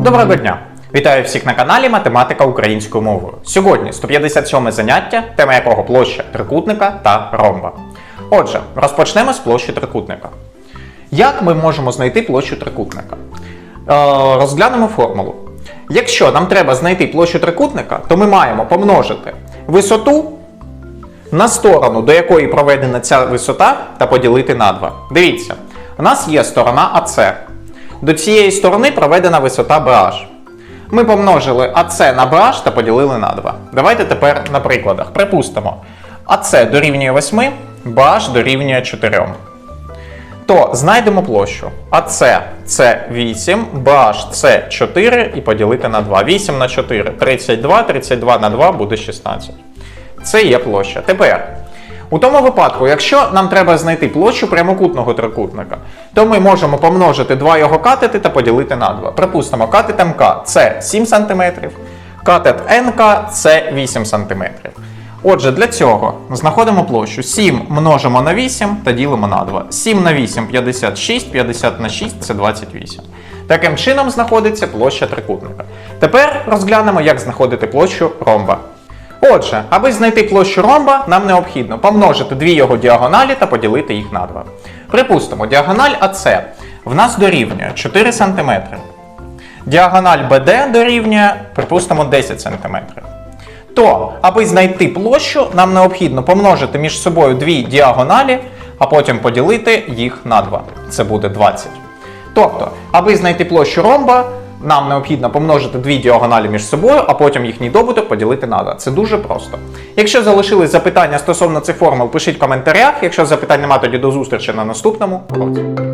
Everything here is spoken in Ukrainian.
Доброго дня! Вітаю всіх на каналі Математика українською мовою. Сьогодні 157 заняття, тема якого площа трикутника та ромба. Отже, розпочнемо з площі трикутника. Як ми можемо знайти площу трикутника? Е, розглянемо формулу. Якщо нам треба знайти площу трикутника, то ми маємо помножити висоту на сторону, до якої проведена ця висота, та поділити на 2. Дивіться, у нас є сторона АС. До цієї сторони проведена висота BH. Ми помножили АС на BH та поділили на 2. Давайте тепер на прикладах. Припустимо, АС дорівнює 8, BH дорівнює 4. То знайдемо площу. АС це 8, BH це 4 і поділити на 2. 8 на 4 32, 32 на 2 буде 16. Це є площа. Тепер, у тому випадку, якщо нам треба знайти площу прямокутного трикутника, то ми можемо помножити два його катети та поділити на 2. Припустимо, катет МК це 7 см, катет НК це 8 см. Отже, для цього знаходимо площу 7 множимо на 8 та ділимо на 2. 7 на 8 56, 50 на 6 це 28. Таким чином знаходиться площа трикутника. Тепер розглянемо, як знаходити площу ромба. Отже, аби знайти площу ромба, нам необхідно помножити дві його діагоналі та поділити їх на 2. Припустимо, діагональ АС в нас дорівнює 4 см. Діагональ BD дорівнює, припустимо, 10 см. То, аби знайти площу, нам необхідно помножити між собою дві діагоналі, а потім поділити їх на 2. Це буде 20. Тобто, аби знайти площу ромба, нам необхідно помножити дві діагоналі між собою, а потім їхній добуток поділити на 2. Це дуже просто. Якщо залишились запитання стосовно цих формул, пишіть в коментарях. Якщо запитань немає, тоді до зустрічі на наступному уроці.